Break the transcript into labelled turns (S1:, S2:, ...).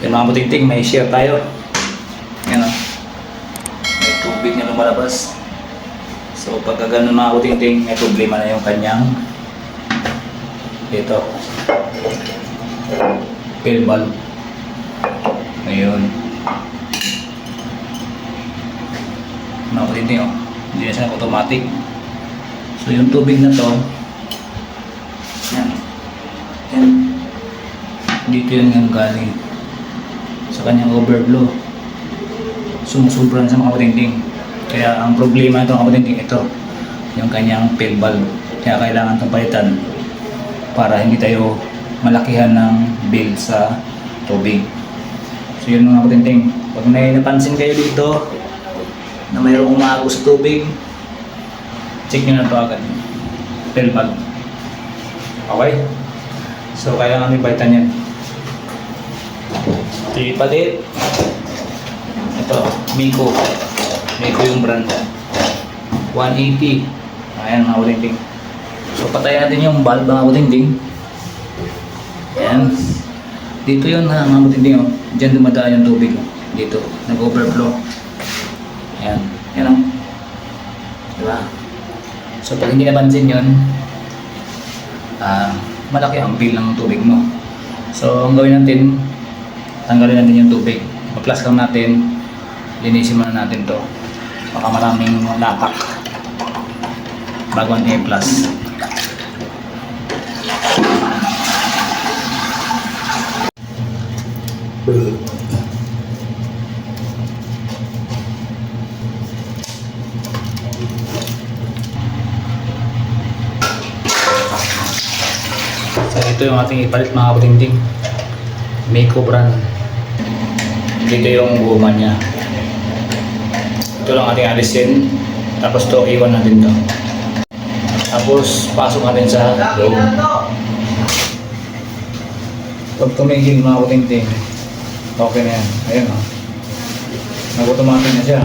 S1: Yung mga buting may share tayo. Yan o. May tubig na lumalabas. So pagka ganun mga buting may problema na yung kanyang dito. Pill valve. Ayun. Mga buting oh. Hindi na siya automatic. So yung tubig na to, yan. Yan. Dito yun yung galing sa kanyang overflow. Sumusubran sa mga kapatingting. Kaya ang problema ito kapatingting ito, yung kanyang fill valve. Kaya kailangan itong palitan para hindi tayo malakihan ng bill sa tubig. So yun mga kapatingting. Pag may napansin kayo dito na mayroong umago sa tubig, check nyo na ito agad. Fill valve. Okay? So kailangan may palitan yan. Palit. Ito, Miko. Miko yung brand. 180. Ayan mga uling So patayin natin yung bulb mga uling Ayan. Dito yun ha mga uling oh. Diyan dumadaan yung tubig. oh. Dito. Nag-overflow. Ayan. Ayan o. Diba? So pag hindi napansin yun, ah malaki ang bill ng tubig mo. So ang gawin natin, tanggalin natin yung tubig. Pa-plus lang natin, linisin muna natin to. Baka maraming lapak bago natin i-plus. So ito yung ating ipalit mga kapatingting. Miko brand. Dito yung guma niya. Ito lang ating alisin. Tapos to iwan natin to. Tapos pasok natin sa loob. Pag tumigil mga kapatingting, okay na yan. Ayan o. Nag-automatic na siya.